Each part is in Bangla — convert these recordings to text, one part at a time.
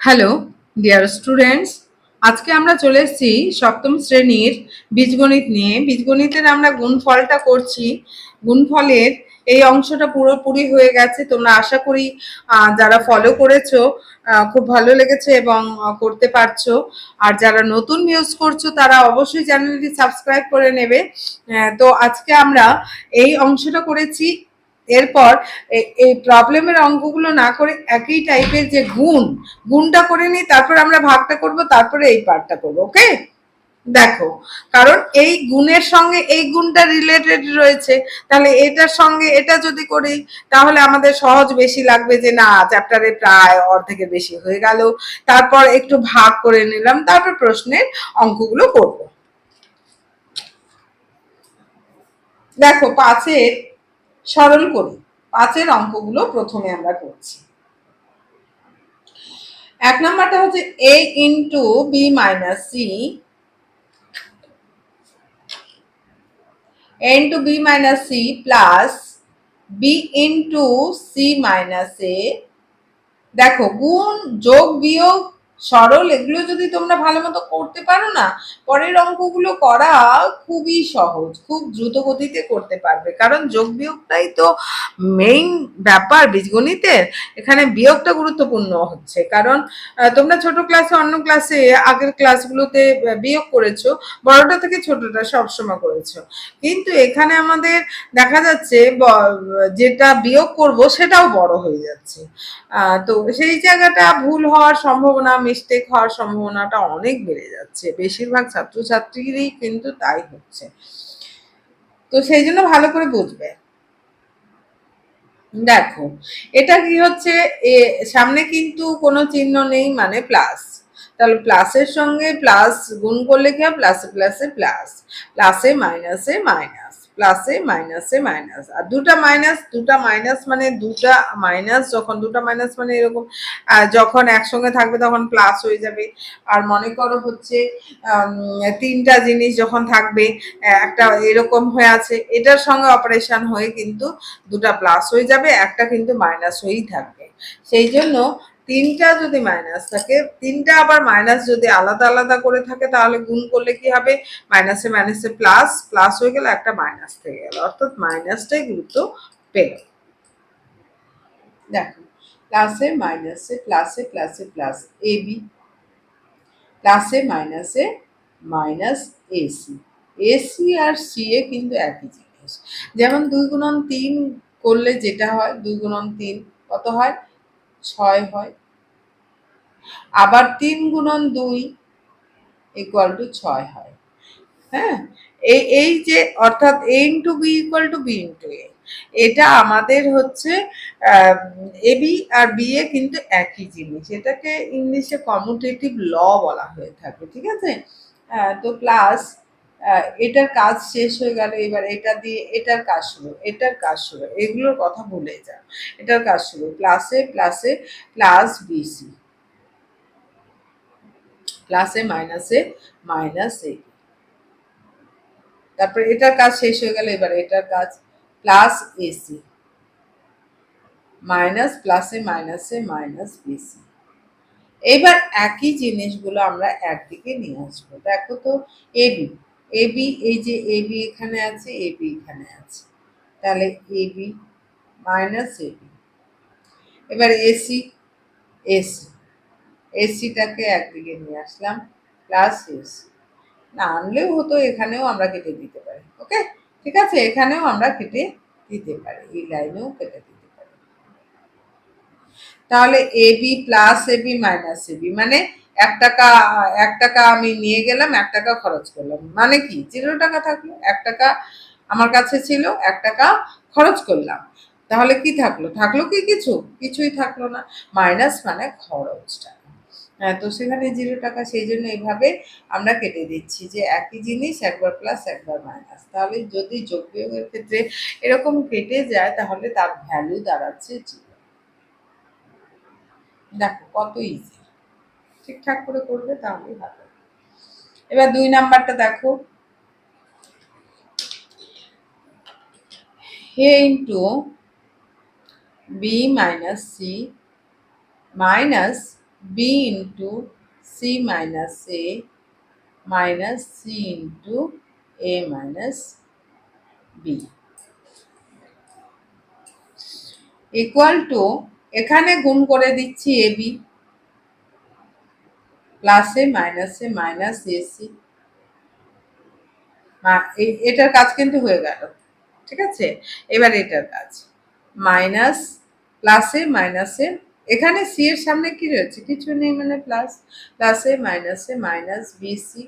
হ্যালো ডিয়ার স্টুডেন্টস আজকে আমরা চলে এসেছি সপ্তম শ্রেণির বীজগণিত নিয়ে। বীজগণিতের আমরা গুণফলটা করছি। গুণফলের এই অংশটা পুরোপুরি হয়ে গেছে। তোমরা আশা করি যারা ফলো করেছ খুব ভালো লেগেছে এবং করতে পারছ। আর যারা নতুন ইউজ করছ, তারা অবশ্যই চ্যানেলটি সাবস্ক্রাইব করে নেবে। তো আজকে আমরা এই অংশটা করেছি এরপর এই প্রবলেমের অঙ্কগুলো না করে একই টাইপের যে গুণ, গুণটা করে নিই, তারপর আমরা ভাগটা করব, তারপরে এই পার্টটা করব ওকে দেখো, কারণ এই গুণের সঙ্গে এই গুণটা রিলেটেড রয়েছে, তাহলে এটার সঙ্গে এটা যদি করি, তাহলে আমাদের সহজ বেশি লাগবে যে না চ্যাপ্টারে প্রায় অর্ধেকের বেশি হয়ে গেল। তারপর একটু ভাগ করে নিলাম, তারপর প্রশ্নের অঙ্কগুলো করব। দেখো, পাঁচের সরল করি পাঁচের অঙ্কগুলো প্রথমে আমরা করছি। এক নাম্বারটা হচ্ছে A into B minus C A into B minus C plus B into C minus A দেখো, গুণ যোগ বিয়োগ সরল, এগুলো যদি তোমরা ভালো মতো করতে পারো না, পরের অঙ্কগুলো করা খুবই সহজ, খুব দ্রুত গতিতে করতে পারবে। কারণ যোগ বিয়োগটাই তো মেইন ব্যাপার বীজগণিতের, এখানে বিয়োগটা গুরুত্বপূর্ণ হচ্ছে। কারণ তোমরা ছোট ক্লাসে অন্য ক্লাসে আগের ক্লাসগুলোতে বিয়োগ করেছ, বড়টা থেকে ছোটটা সবসময় করেছ। কিন্তু এখানে আমাদের দেখা যাচ্ছে যেটা বিয়োগ করব সেটাও বড় হয়ে যাচ্ছে। তো সেই জায়গাটা ভুল হওয়ার সম্ভাবনা মিস্টেক হওয়ার সম্ভাবনাটা অনেক বেড়ে যাচ্ছে। বেশিরভাগ ছাত্রছাত্রীরই কিন্তু তাই হচ্ছে। তো সেই জন্য ভালো করে বুঝবে। দেখো, এটা কি হচ্ছে? এ, সামনে কিন্তু কোনো চিহ্ন নেই মানে প্লাস তাহলে প্লাসের সঙ্গে প্লাস গুণ করলে কি হয় প্লাসে প্লাসে প্লাস প্লাসে মাইনাসে মাইনাস প্লাসে মাইনাসে মাইনাস আর দুটা মাইনাস দুটা মাইনাস মানে দুটা মাইনাস যখন দুটা মাইনাস মানে এরকম যখন একসঙ্গে থাকবে তখন প্লাস হয়ে যাবে। আর মনে করো হচ্ছে তিনটা জিনিস যখন থাকবে একটা এরকম হয়ে আছে, এটার সঙ্গে অপারেশন হয়ে কিন্তু দুটা প্লাস হয়ে যাবে, একটা কিন্তু মাইনাস হয়েই থাকবে। সেই জন্য তিনটা যদি মাইনাস থাকে, তিনটা আবার মাইনাস যদি আলাদা আলাদা করে থাকে, তাহলে গুণ করলে কি হবে? মাইনাসে মাইনাসে প্লাস প্লাস হয়ে গেল একটা মাইনাস থেকে গেল। অর্থাৎ মাইনাসটাই গুরুত্ব পেল। দেখো প্লাসে মাইনাসে প্লাসে প্লাসে প্লাস এ বি প্লাসে মাইনাসে মাইনাস এসি এসি আর সি এ কিন্তু একই জিনিস। যেমন দুই গুণন তিন করলে যেটা হয়, দুই গুণন তিন কত হয়? ছয় হয়। আবার তিন গুণন দুই ইকুয়াল টু ছয় হয়। হ্যাঁ? এই এই যে, অর্থাৎ A into B equal to B into A এটা আমাদের হচ্ছে A B R B A কিন্তু একই জিনিস। এটাকে ইংলিশে কমিউটেটিভ ল বলা হয়ে থাকে, ঠিক আছে? তো প্লাস এটার কাজ শেষ হয়ে গেল, এবার এটা দিয়ে এটার কাজ শুরু, এটার কাজ শুরু, এগুলোর কথা ভুলে যাও এটার কাজ শুরু প্লাসে প্লাসে প্লাস বিসি প্লাসে মাইনাসে মাইনাস এ তারপরে এটার কাজ শেষ হয়ে গেল, এবার এটার কাজ প্লাস এসি মাইনাস প্লাসে মাইনাসে মাইনাস বিসি এবার একই জিনিসগুলো আমরা একদিকে নিয়ে আসব। দেখো তো এবি এবি এই যে এবি এখানে আছে এবি এখানে আছে। তাহলে এবি মাইনাস এবি এবার এসি এসি এসিটাকে একদিকে নিয়ে আসলাম প্লাস এসি না আনলেও হতো, এখানেও আমরা কেটে দিতে পারি, ওকে? ঠিক আছে, এখানেও আমরা কেটে দিতে পারি, এই লাইনেও কেটে দিতে পারি। তাহলে A B plus A B minus A B মানে এক টাকা এক টাকা আমি নিয়ে গেলাম, এক টাকা খরচ করলাম। মানে কি? জিরো টাকা থাকল, এক টাকা আমার কাছে ছিল, এক টাকা খরচ করলাম। তাহলে কি থাকল? থাকল কি কিছু? কিছুই থাকল না। মাইনাস মানে খরচ টাকা হ্যাঁ তো সেখানে জিরো টাকা, সেই জন্য এইভাবে আমরা কেটে দিচ্ছি যে একই জিনিস একবার প্লাস একবার মাইনাস তাহলে যদি যোগ বিয়োগের ক্ষেত্রে এরকম কেটে যায়, তাহলে তার ভ্যালু দাঁড়াচ্ছে জিরো। দেখো, কত ইজি ঠিকঠাক করে করবে, তাহলেই ভালো এবার দুই নাম্বারটা দেখো। A into b minus c minus B into C minus A minus C into A minus B equal to এখানে গুণ করে দিচ্ছি এ বি প্লাসে মাইনাসে মাইনাস এসি এটার কাজ কিন্তু হয়ে গেল, ঠিক আছে? এবার এটার কাজ মাইনাস প্লাসে মাইনাসে এখানে সি এর সামনে কি রয়েছে? কিছু নেই মানে প্লাস প্লাসে মাইনাসে মাইনাস বিসি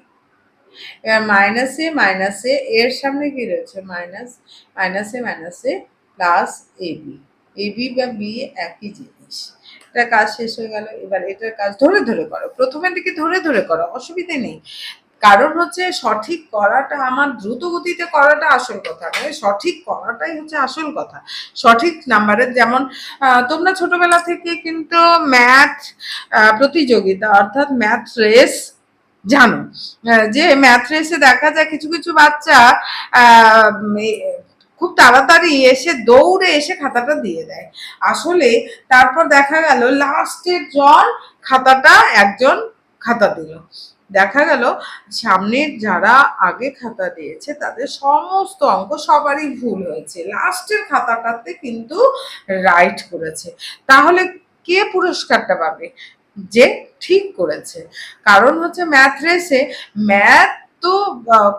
এবার মাইনাসে মাইনাসে এর সামনে কি রয়েছে? মাইনাস মাইনাসে মাইনাসে প্লাস এবি এবি বা বি একই জিনিস। এটা কাজ শেষ হয়ে গেল, এবার এটার কাজ ধরে ধরে করো। প্রথমের দিকে ধরে ধরে করো, অসুবিধে নেই। কারণ হচ্ছে সঠিক করাটা আমার দ্রুত গতিতে করাটা আসল কথা মানে সঠিক করাটাই হচ্ছে আসল কথা। সঠিক নাম্বারের যেমন তোমরা ছোটবেলা থেকে কিন্তু ম্যাথ প্রতিযোগিতা অর্থাৎ ম্যাথ রেস জানো। যে ম্যাথ রেসে দেখা যায় কিছু কিছু বাচ্চা খুব তাড়াতাড়ি এসে দৌড়ে এসে খাতাটা দিয়ে দেয়। আসলে তারপর দেখা গেল লাস্টের জন খাতাটা একজন খাতা দিল। দেখা গেল, সামনের যারা আগে খাতা দিয়েছে, তাদের সমস্ত অঙ্ক সবারই ভুল হয়েছে। লাস্টের খাতাটাতে কিন্তু রাইট করেছে। তাহলে কে পুরস্কারটা পাবে? যে ঠিক করেছে। কারণ হচ্ছে ম্যাথ রেসে ম্যাথ তো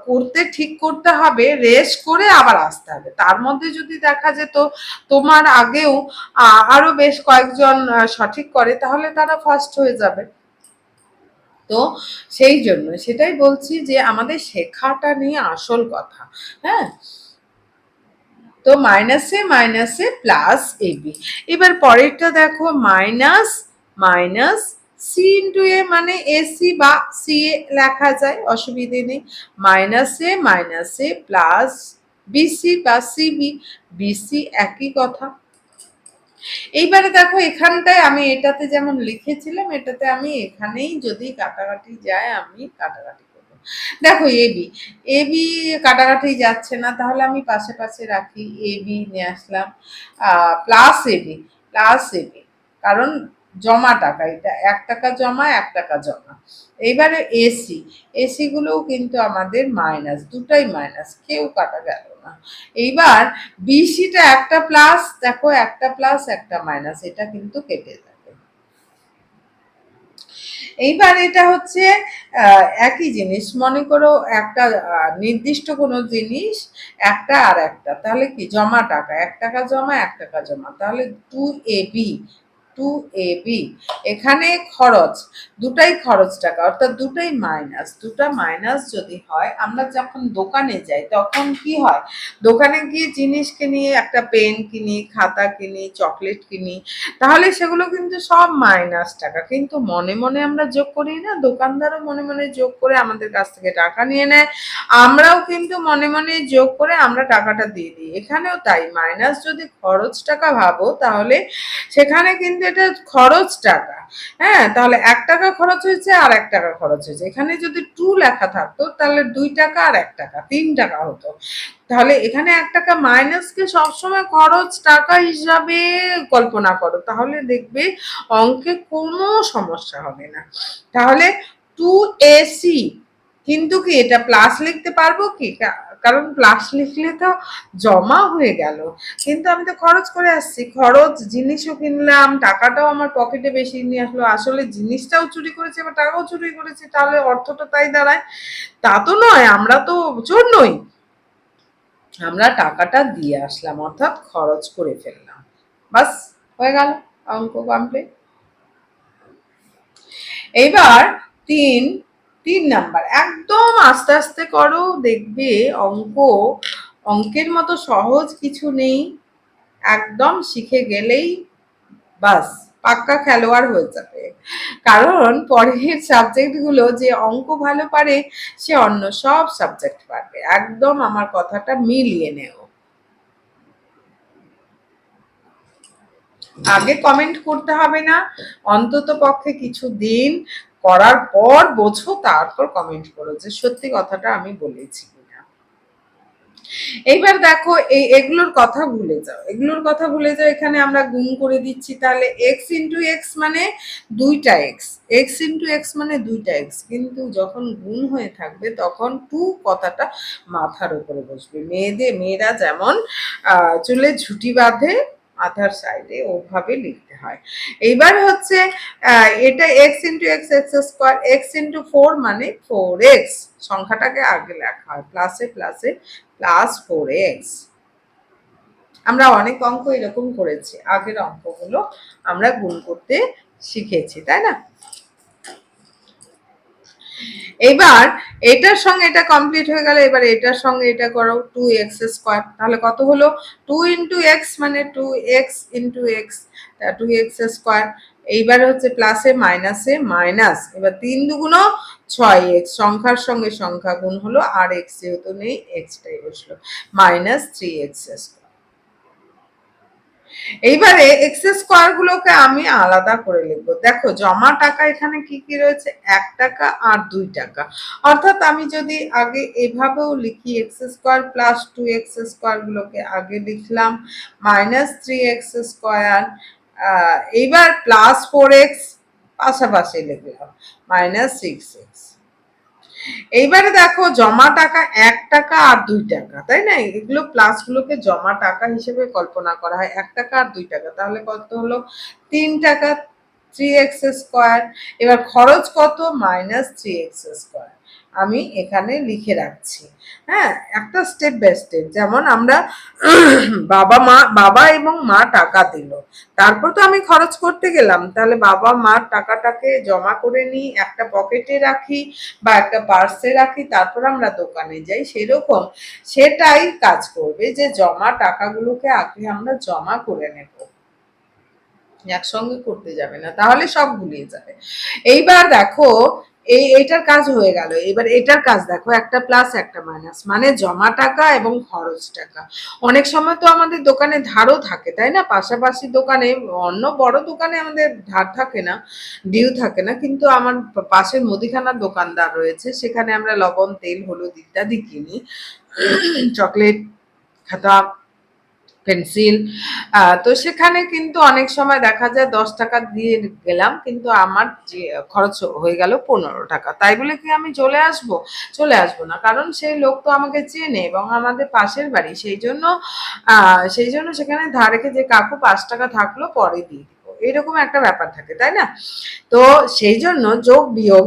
করতে ঠিক করতে হবে রেস করে আবার আসতে হবে। তার মধ্যে যদি দেখা যেত তোমার আগেও আরও বেশ কয়েকজন সঠিক করে, তাহলে তারা ফার্স্ট হয়ে যাবে। তো সেই জন্য সেটাই বলছি যে, আমাদের শেখাটা নিয়ে আসল কথা হ্যাঁ? তো মাইনাসে মাইনাসে প্লাস এবি এবার পরেরটা দেখো minus minus C into A মানে এসি বা সি এ লেখা যায়, অসুবিধে নেই। মাইনাসে মাইনাসে প্লাস বিসি বা সিবি বিসি একই কথা। এইবারে দেখো, এখানটায় আমি এটাতে যেমন লিখেছিলাম, এটাতে আমি এখানেই যদি কাটাকাটি যায়, আমি কাটাকাটি করব। দেখো এবি এবি কাটাকাটি যাচ্ছে না, তাহলে আমি পাশে পাশে রাখি এবি নিয়ে আসলাম প্লাস এবি প্লাস এবি কারণ জমা টাকা, এটা এক টাকা জমা, এক টাকা জমা। এইবারে এসি এসি গুলোও কিন্তু আমাদের মাইনাস দুটাই মাইনাস কেউ কাটা গেল না। এইবার বিসিটা একটা প্লাস দেখো একটা প্লাস একটা মাইনাস এটা কিন্তু কেটে যাবে। এইবার এটা হচ্ছে একই জিনিস, মনে করো একটা নির্দিষ্ট কোনো জিনিস, একটা আর একটা। তাহলে কি? জমা টাকা, এক টাকা জমা, এক টাকা জমা। তাহলে two A B two A B এখানে খরচ, দুটাই খরচ টাকা, অর্থাৎ দুটাই মাইনাস দুটা মাইনাস যদি হয়, আমরা যখন দোকানে যাই, তখন কি হয়? দোকানে গিয়ে জিনিস কিনি, একটা পেন কিনি, খাতা কিনি চকলেট কিনি, তাহলে সেগুলো কিন্তু সব মাইনাস টাকা। কিন্তু মনে মনে আমরা যোগ করি না, দোকানদারও মনে মনে যোগ করে আমাদের কাছ থেকে টাকা নিয়ে নেয়। আমরাও কিন্তু মনে মনে যোগ করে আমরা টাকাটা দিয়ে দিই। এখানেও তাই মাইনাস যদি খরচ টাকা ভাবো, তাহলে সেখানে কিন্তু এটা খরচ টাকা হ্যাঁ? তাহলে এক টাকা খরচ হয়েছে আর এক টাকা খরচ হয়েছে। এখানে যদি টু লেখা থাকতো, তাহলে দুই টাকা আর এক টাকা, তিন টাকা হতো। তাহলে এখানে এক টাকা মাইনাসকে সবসময় খরচ টাকা হিসাবে কল্পনা করো, তাহলে দেখবে অঙ্কে কোনো সমস্যা হবে না। তাহলে টু এসি কিন্তু কি এটা প্লাস লিখতে পারব কা- কারণ প্লাস লিখলে তো জমা হয়ে গেল। কিন্তু আমি তো খরচ করে আসছি। খরচ, জিনিসও কিনলাম, টাকাটাও আমার পকেটে বেশি নিয়ে আসলো। আসলে জিনিসটাও চুরি করেছে বা টাকাও চুরি করেছে, তাহলে অর্থটা তাই দাঁড়ায়। তা তো নয়, আমরা তো চোর নই। আমরা টাকাটা দিয়ে আসলাম, অর্থাৎ খরচ করে ফেললাম। বাস, হয়ে গেল অঙ্ক কমপ্লিট এইবার তিন তিন নাম্বার, একদম আস্তে আস্তে করো, দেখবে অঙ্ক, অঙ্কের মতো সহজ কিছু নেই। একদম শিখে গেলেই বাস, পাক্কা খেলোয়াড় হয়ে যাবে। কারণ পরের সাবজেক্টগুলো যে অঙ্ক ভালো পারে, সে অন্য সব সাবজেক্ট পারবে। একদম আমার কথাটা মিলিয়ে নেও। আগে কমেন্ট করতে হবে না। অন্তত পক্ষে কিছু দিন করার পর বোঝো, তারপর কমেন্ট করো যে সত্যি কথাটা আমি বলেছি এইবার দেখো, এই এগুলোর কথা ভুলে যাও। এগুলোর কথা ভুলে যাও, এখানে আমরা গুণ করে দিচ্ছি। তাহলে এক্স ইন্টু এক্স মানে দুইটা এক্স এক্স ইন্টু এক্স মানে দুইটা এক্স কিন্তু যখন গুণ হয়ে থাকবে, তখন টু কথাটা মাথার উপরে বসবে। মেয়েদের, মেয়েরা যেমন চুলে ঝুটি বাঁধে মাথার সাইডে ওভাবে লিখতে হয়। এইবার হচ্ছে এটা X into X X square X into four মানে ফোর এক্স সংখ্যাটাকে আগে লেখা হয় প্লাসে প্লাসে প্লাস ফোর এক্স আমরা অনেক অঙ্ক এরকম করেছি, আগের অঙ্কগুলো আমরা গুণ করতে শিখেছি, তাই না? এবার এটার সঙ্গে এটা কমপ্লিট হয়ে গেল এবার এটার সঙ্গে এটা করো টু এক্স স্কোয়ার তাহলে কত হলো? টু ইন্টু এক্স মানে two X into X two X square এইবার হচ্ছে প্লাসে মাইনাসে মাইনাস এবার তিন দুগুণ ছয় এক্স সংখ্যার সঙ্গে সংখ্যা গুণ হলো আর এক্স যেহেতু নেই এক্সটাই বসল। মাইনাস থ্রি এক্স স্কোয়ার এইবারে এক্সেস স্কোয়ার গুলোকে আমি আলাদা করে লিখব। দেখো, জমা টাকা এখানে কি কি রয়েছে? এক টাকা আর দুই টাকা। অর্থাৎ আমি যদি আগে এভাবেও লিখি X square plus two X square গুলোকে আগে লিখলাম মাইনাস থ্রি এক্স স্কোয়ার এইবার প্লাস ফোর এক্স পাশাপাশি লিখলাম মাইনাস সিক্স এক্স এইবারে দেখো, জমা টাকা এক টাকা আর দুই টাকা, তাই না? এগুলো প্লাসগুলোকে জমা টাকা হিসেবে কল্পনা করা হয়, এক টাকা আর দুই টাকা। তাহলে কত হলো? তিন টাকা থ্রি এক্স স্কোয়ার এবার খরচ কত? মাইনাস থ্রি এক্স স্কোয়ার আমি এখানে লিখে রাখছি। হ্যাঁ একটা স্টেপ বাই স্টেপ যেমন আমরা বাবা মা, বাবা এবং মা টাকা দিল। তারপর তো আমি খরচ করতে গেলাম, তাহলে বাবা মার টাকাটাকে জমা করে নিই, একটা পকেটে রাখি বা একটা পার্সে রাখি, তারপর আমরা দোকানে যাই। সেরকম সেটাই কাজ করবে যে জমা টাকাগুলোকে আগে আমরা জমা করে নেব। একসঙ্গে করতে যাবে না, তাহলে সব গুলিয়ে যাবে। এইবার দেখো এই, এইটার কাজ হয়ে গেল। এবার এটার কাজ দেখো, একটা প্লাস একটা মাইনাস মানে জমা টাকা এবং খরচ টাকা। অনেক সময় তো আমাদের দোকানে ধারও থাকে, তাই না? পাশাপাশি দোকানে, অন্য বড় দোকানে আমাদের ধার থাকে না ডিউ থাকে না। কিন্তু আমার পাশের মুদিখানার দোকানদার রয়েছে, সেখানে আমরা লবণ, তেল, হলুদ ইত্যাদি কিনি। চকলেট, খাতা পেন্সিল। তো সেখানে কিন্তু অনেক সময় দেখা যায় দশ টাকা দিয়ে গেলাম, কিন্তু আমার যে খরচ হয়ে গেল পনেরো টাকা। তাই বলে কি আমি চলে আসব? চলে আসব না। কারণ সেই লোক তো আমাকে চেনে এবং আমাদের পাশের বাড়ি। সেই জন্য সেই জন্য সেখানে ধারেকে যে, কাকু, পাঁচ টাকা থাকল, পরে দিয়ে এরকম একটা ব্যাপার থাকে, তাই না? তো সেই জন্য যোগ বিয়োগ,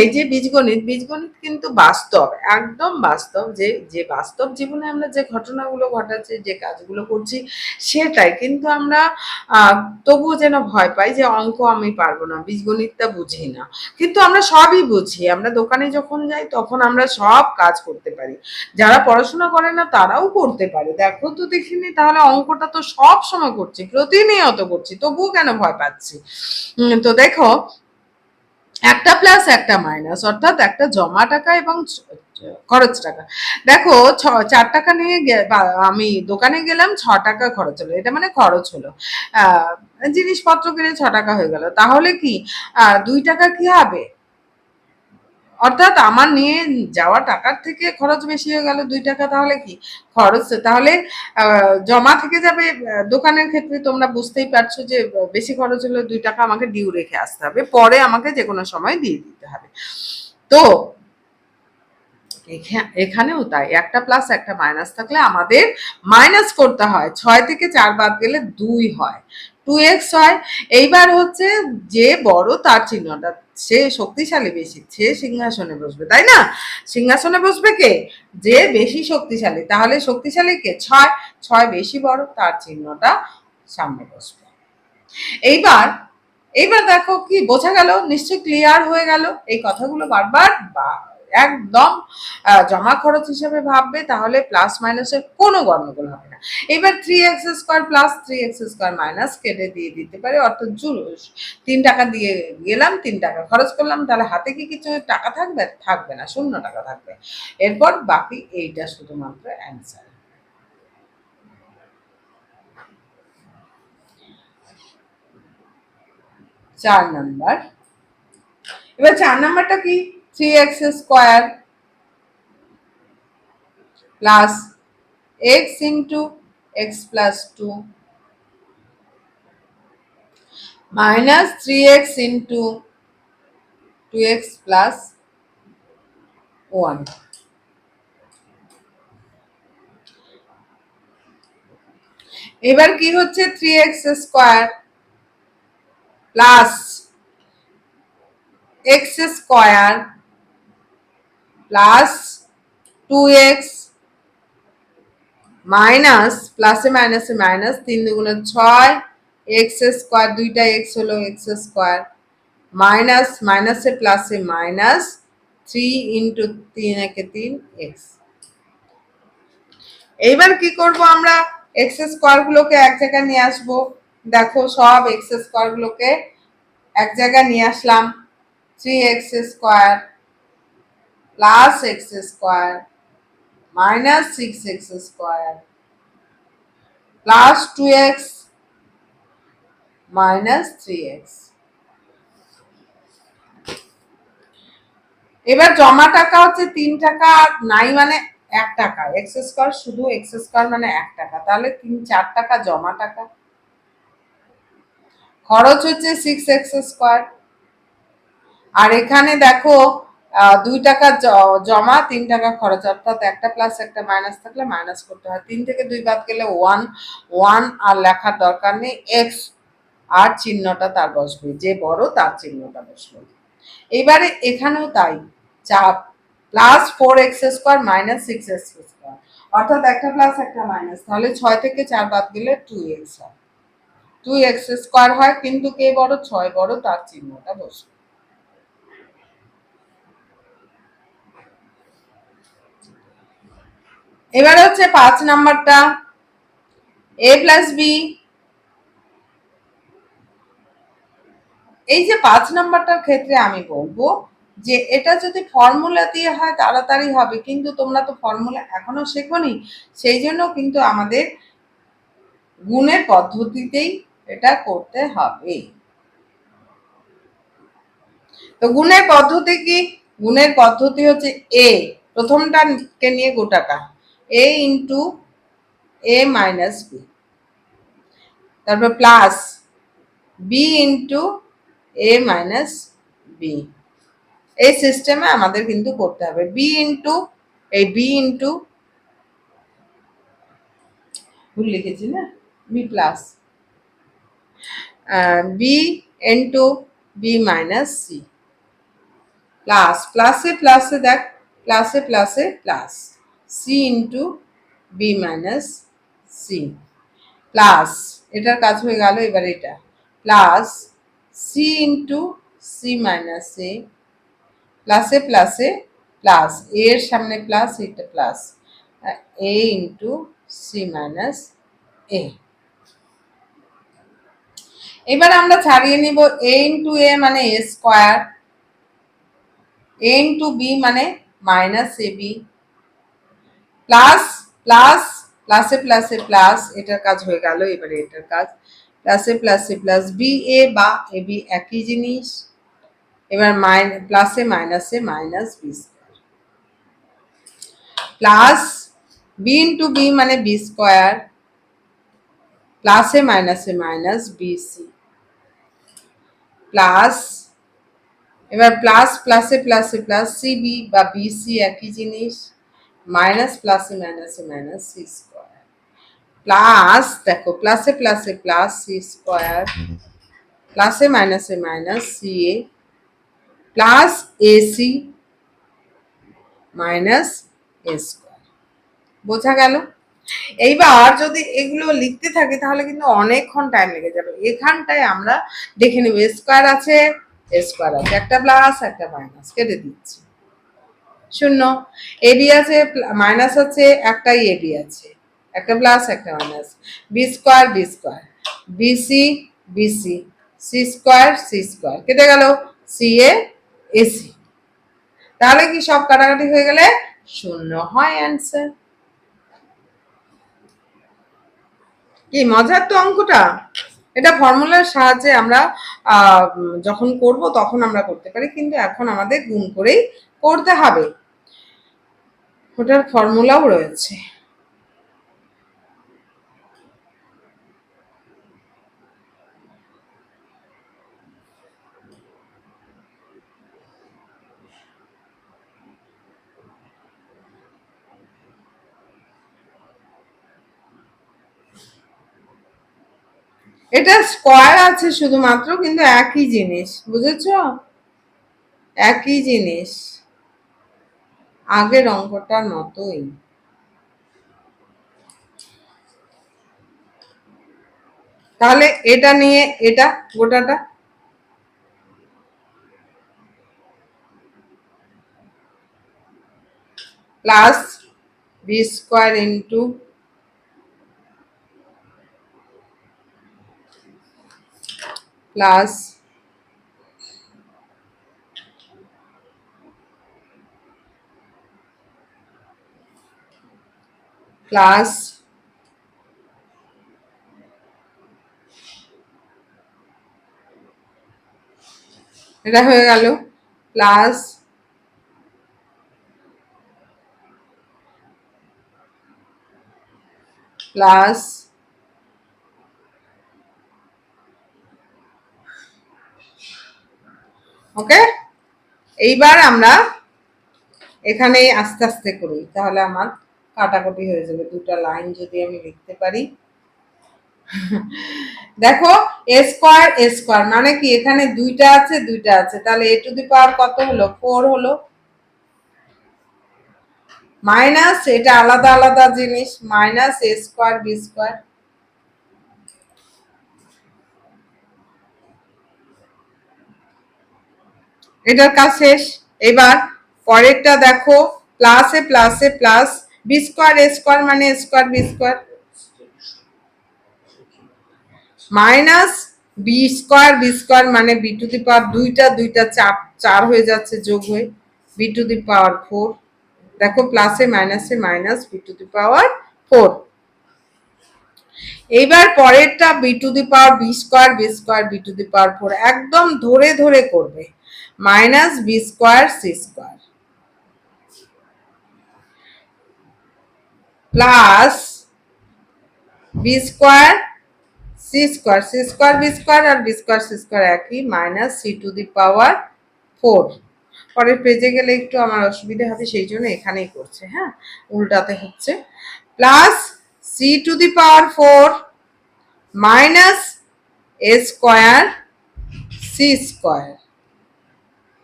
এই যে বীজগণিত বীজগণিত কিন্তু বাস্তব, একদম বাস্তব যে যে বাস্তব জীবনে আমরা যে ঘটনাগুলো ঘটাচ্ছি, যে কাজগুলো করছি, সেটাই কিন্তু আমরা তবুও যেন ভয় পাই যে অঙ্ক আমি পারব না, বীজগণিতটা বুঝি না। কিন্তু আমরা সবই বুঝি, আমরা দোকানে যখন যাই তখন আমরা সব কাজ করতে পারি। যারা পড়াশোনা করে না তারাও করতে পারে। দেখো তো দেখিনি, তাহলে অঙ্কটা তো সব সময় করছি, প্রতিনিয়ত করছি তবুও কেন ভয় পাচ্ছি? তো দেখো, একটা প্লাস একটা মাইনাস অর্থাৎ একটা জমা টাকা এবং খরচ টাকা। দেখো, ছ, চার টাকা নিয়ে আমি দোকানে গেলাম, ছ টাকা খরচ হলো। এটা মানে খরচ হলো। জিনিসপত্র কিনে ছ টাকা হয়ে গেল। তাহলে কি? দুই টাকা কি হবে? অর্থাৎ আমার নিয়ে যাওয়া টাকার থেকে খরচ বেশি হয়ে গেল দুই টাকা, তাহলে কি? খরচ, তাহলে জমা থেকে যাবে দোকানের ক্ষেত্রে তোমরা বুঝতেই পারছ যে বেশি খরচ হলে দুই টাকা আমাকে ডিউ রেখে আসতে হবে, পরে আমাকে যে কোনো সময় দিয়ে দিতে হবে। তো, এখা- এখানেও তাই, একটা প্লাস একটা মাইনাস থাকলে আমাদের মাইনাস করতে হয়, ছয় থেকে চার বাদ গেলে দুই হয়। টু এক্স হয়। এইবার হচ্ছে যে বড় তার চিহ্নটা, সে শক্তিশালী বেশি, সে সিংহাসনে বসবে, তাই না? সিংহাসনে বসবে কে? যে বেশি শক্তিশালী, তাহলে শক্তিশালী কে? ছয় ছয় বেশি বড় তার চিহ্নটা সামনে বসবে। এইবার এইবার দেখো কি, বোঝা গেল, নিশ্চয়ই ক্লিয়ার হয়ে গেল, এই কথাগুলো বারবার বা- একদম জমা খরচ হিসেবে ভাববে, তাহলে প্লাস মাইনাসের কোনো গণ্ডগোল হবে না। এবার three X square plus three X square minus কেটে দিয়ে দিতে পারে, অর্থাৎ জুলুস। তিন টাকা দিয়ে গেলাম, তিন টাকা খরচ করলাম, তাহলে হাতে কি কিছু টাকা থাকবে? থাকবে না, শূন্য টাকা থাকবে। এরপর বাকি এইটা শুধুমাত্র অ্যান্সার চার নাম্বার এবার চার নাম্বারটা কি? Three X square plus X into X plus two minus three X into two X plus one এবার কি হচ্ছে three X square plus X square plus two X minus প্লাসে মাইনাসে মাইনাস তিন দুগুণে ছয় এক্স স্কোয়ার দুইটা এক্স হলো এক্স স্কোয়ার মাইনাস মাইনাসে প্লাসে মাইনাস থ্রি ইন্টু তিন একে তিন এক্স এইবার কি করব আমরা? এক্স স্কোয়ার গুলোকে এক জায়গায় নিয়ে আসব। দেখো সব এক্স স্কোয়ার গুলোকে এক জায়গায় নিয়ে আসলাম। Three X square plus X square minus six X square plus two X minus three X এবার জমা টাকা হচ্ছে তিন টাকা, আর নাই মানে এক টাকা। এক্স স্কোয়ার শুধু এক্স স্কোয়ার মানে এক টাকা। তাহলে তিন, চার টাকা জমা টাকা। খরচ হচ্ছে সিক্স এক্স স্কোয়ার আর এখানে দেখো দুই টাকা জমা, তিন টাকা খরচ। অর্থাৎ একটা প্লাস একটা মাইনাস থাকলে মাইনাস করতে হয়। তিন থেকে দুই বাদ গেলে ওয়ান ওয়ান আর লেখার দরকার নেই। এক্স আর চিহ্নটা তার বসবে। যে বড় তার চিহ্নটা বসবে। এবারে এখানেও তাই। চাপ। Plus four X square minus six X square অর্থাৎ একটা প্লাস একটা মাইনাস তাহলে ছয় থেকে চার বাদ গেলে টু এক্স হয়। টু এক্স স্কোয়ার হয়, কিন্তু কে বড়? ছয় বড় তার চিহ্নটা বসবে। এবারে হচ্ছে পাঁচ নাম্বারটা। এ প্লাস বি এই যে পাঁচ নাম্বারটার ক্ষেত্রে আমি বলব যে এটা যদি ফর্মুলা দিয়ে হয় তাড়াতাড়ি হবে, কিন্তু তোমরা তো ফর্মুলা এখনও শেখোনি, সেই জন্য কিন্তু আমাদের গুণের পদ্ধতিতেই এটা করতে হবে। তো গুণের পদ্ধতি কি? গুণের পদ্ধতি হচ্ছে এ প্রথমটাকে নিয়ে গোটাটা A into A minus B তারপর plus B into A minus B এই সিস্টেমে আমাদের কিন্তু করতে হবে। বি ইন্টু এই বি ইন্টু ভুল লিখেছি না? B plus B into B minus C plus প্লাসে প্লাসে দেখ প্লাসে প্লাসে plus C into B minus C plus এটার কাজ হয়ে গেল এবার এটা। Plus C into C minus A প্লাসে প্লাসে প্লাস এর সামনে প্লাস এটা plus A into C minus A এবার আমরা ছাড়িয়ে নিব এ ইন্টু এ মানে A square A into B মানে minus A B plus plus প্লাসে প্লাসে প্লাস এটার কাজ হয়ে গেল, এবারে এটার কাজ। প্লাসে প্লাসে প্লাস বি এ বা এ বি একই জিনিস। এবার মাইন প্লাসে মাইনাসে minus B square plus B into B মানে বি স্কোয়ার প্লাসে মাইনাসে মাইনাস বি সি প্লাস এবার প্লাস প্লাসে প্লাসে প্লাস সিবি বা বিসি একই জিনিস। মাইনাস প্লাসে মাইনাসে মাইনাস সি স্কোয়ার প্লাস দেখো প্লাসে প্লাসে প্লাস সি স্কোয়ার প্লাসে মাইনাসে minus C A plus AC minus A square বোঝা গেল? এইবার যদি এগুলো লিখতে থাকি, তাহলে কিন্তু অনেকক্ষণ টাইম লেগে যাবে। এখানটায় আমরা দেখে নেব স্কোয়ার আছে স্কোয়ার আছে। একটা প্লাস একটা মাইনাস কেটে দিচ্ছি। শূন্য। এবি আছে মাইনাস আছে একটাই এবি আছে। একটা প্লাস একটা minus B square B square BC BC C square C square কেটে গেল। সি এ এসি তাহলে কি সব কাটাকাটি হয়ে গেলে শূন্য হয় অ্যান্সার কি মজার তো অঙ্কটা? এটা ফর্মুলার সাহায্যে আমরা যখন করব তখন আমরা করতে পারি, কিন্তু এখন আমাদের গুণ করেই করতে হবে। ওটার ফর্মুলাও রয়েছে। এটা স্কোয়ার আছে শুধুমাত্র কিন্তু একই জিনিস বুঝেছ? একই জিনিস। আগের অঙ্কটার মতোই তাহলে এটা নিয়ে এটা গোটাটা। Plus B square into plus plus এটা হয়ে গেল প্লাস প্লাস ওকে? এইবার আমরা এখানে আস্তে আস্তে করি, তাহলে আমার কাটাকুটি হয়ে যাবে। দুটা লাইন যদি আমি লিখতে পারি। দেখো এ স্কোয়ার এ স্কোয়ার মানে কি? এখানে দুইটা আছে দুইটা আছে। তাহলে এ টু দি পাওয়ার কত হলো? ফোর হলো। মাইনাস এটা আলাদা আলাদা জিনিস। Minus A square B square এটার কাজ শেষ। এবার পরেরটা দেখো প্লাসে প্লাসে plus B square A square মানে square B square minus B square B square মানে বি টু দি পাওয়ার দুইটা দুইটা চার চার হয়ে যাচ্ছে যোগ হয়ে। B to the power four দেখো প্লাসে মাইনাসে minus B to the power four এইবার পরেরটা B to the power B square B square B to the power four একদম ধরে ধরে করবে। Minus B square C square plus B square, C square C square, B square আর বি স্কোয়ার, সি স্কোয়ার একই, minus C to the power four. পরের পেজে গেলে একটু আমার অসুবিধা হবে, সেই জন্য এখানেই করছে হ্যাঁ? উল্টাতে হচ্ছে। Plus C to the power four minus A square, C square.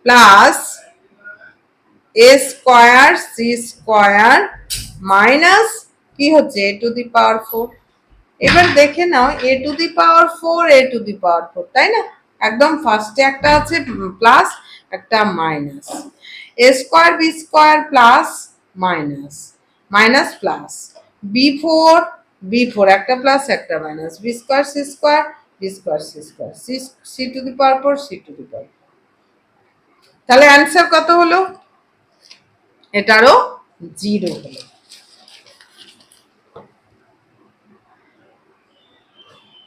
Plus A square, C square minus কি হচ্ছে? A to the power four এবার দেখে নাও A to the power four A to the power four তাই না? একদম ফার্স্টে একটা আছে প্লাস একটা minus A square B square plus minus minus plus B four B four একটা প্লাস একটা minus B square C square B square C square C C to the power four C to the power তাহলে অ্যান্সার কত হলো? এটারও জিরো হলো।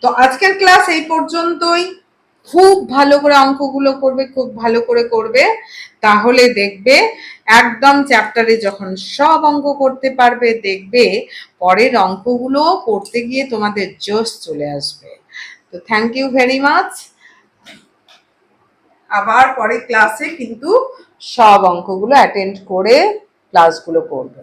তো আজকের ক্লাস এই পর্যন্তই। খুব ভালো করে অঙ্কগুলো করবে, খুব ভালো করে করবে। তাহলে দেখবে একদম চ্যাপ্টারে যখন সব অঙ্ক করতে পারবে, দেখবে পরের অঙ্কগুলো করতে গিয়ে তোমাদের জোশ চলে আসবে। তো থ্যাংক ইউ ভেরি মাচ আবার পরের ক্লাসে কিন্তু সব অঙ্কগুলো অ্যাটেন্ড করে ক্লাসগুলো করবে।